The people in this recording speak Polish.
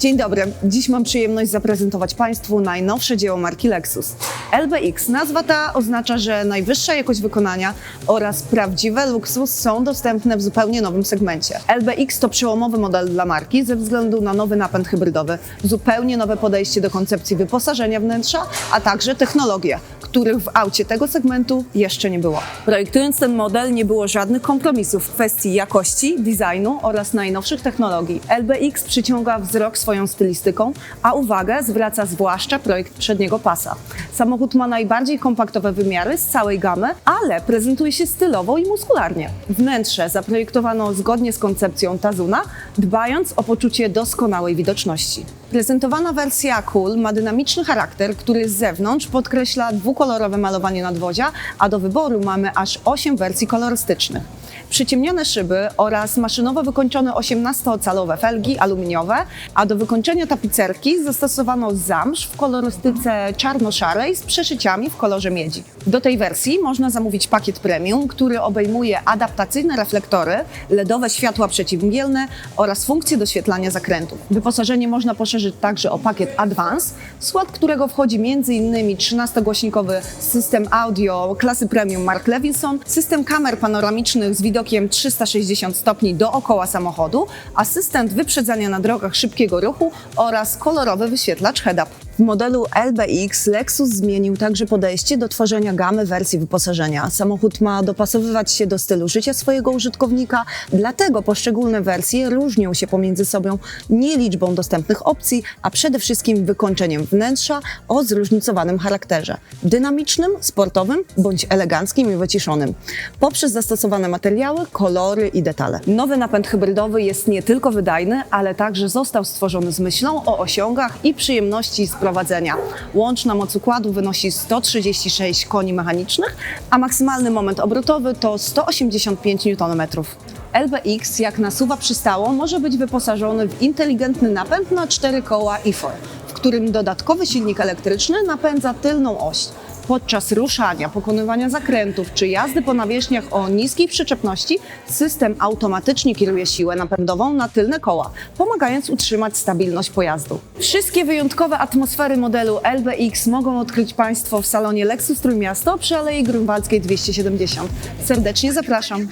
Dzień dobry. Dziś mam przyjemność zaprezentować Państwu najnowsze dzieło marki Lexus. LBX. Nazwa ta oznacza, że najwyższa jakość wykonania oraz prawdziwe luksus są dostępne w zupełnie nowym segmencie. LBX to przełomowy model dla marki ze względu na nowy napęd hybrydowy, zupełnie nowe podejście do koncepcji wyposażenia wnętrza, a także technologie, których w aucie tego segmentu jeszcze nie było. Projektując ten model nie było żadnych kompromisów w kwestii jakości, designu oraz najnowszych technologii. LBX przyciąga wzrok swoją stylistyką, a uwagę zwraca zwłaszcza projekt przedniego pasa. Samochód ma najbardziej kompaktowe wymiary z całej gamy, ale prezentuje się stylowo i muskularnie. Wnętrze zaprojektowano zgodnie z koncepcją Tazuna, dbając o poczucie doskonałej widoczności. Prezentowana wersja Cool ma dynamiczny charakter, który z zewnątrz podkreśla dwukolorowe malowanie nadwozia, a do wyboru mamy aż 8 wersji kolorystycznych. Przyciemnione szyby oraz maszynowo wykończone 18-calowe felgi aluminiowe, a do wykończenia tapicerki zastosowano zamsz w kolorystyce czarno-szarej z przeszyciami w kolorze miedzi. Do tej wersji można zamówić pakiet premium, który obejmuje adaptacyjne reflektory, LEDowe światła przeciwmgielne oraz funkcję doświetlania zakrętów. Wyposażenie można poszerzyć także o pakiet Advance, skład którego wchodzi m.in. 13-głośnikowy system audio klasy premium Mark Levinson, system kamer panoramicznych z widokiem 360 stopni dookoła samochodu, asystent wyprzedzania na drogach szybkiego ruchu oraz kolorowy wyświetlacz head-up. W modelu LBX Lexus zmienił także podejście do tworzenia gamy wersji wyposażenia. Samochód ma dopasowywać się do stylu życia swojego użytkownika, dlatego poszczególne wersje różnią się pomiędzy sobą nie liczbą dostępnych opcji, a przede wszystkim wykończeniem wnętrza o zróżnicowanym charakterze dynamicznym, sportowym bądź eleganckim i wyciszonym poprzez zastosowane materiały, kolory i detale. Nowy napęd hybrydowy jest nie tylko wydajny, ale także został stworzony z myślą o osiągach i przyjemności z prowadzenia. Łączna moc układu wynosi 136 koni mechanicznych, a maksymalny moment obrotowy to 185 Nm. LBX, jak nasuwa przystało, może być wyposażony w inteligentny napęd na cztery koła e-4, w którym dodatkowy silnik elektryczny napędza tylną oś. Podczas ruszania, pokonywania zakrętów czy jazdy po nawierzchniach o niskiej przyczepności system automatycznie kieruje siłę napędową na tylne koła, pomagając utrzymać stabilność pojazdu. Wszystkie wyjątkowe atmosfery modelu LBX mogą odkryć Państwo w salonie Lexus Trójmiasto przy Alei Grunwaldzkiej 270. Serdecznie zapraszam.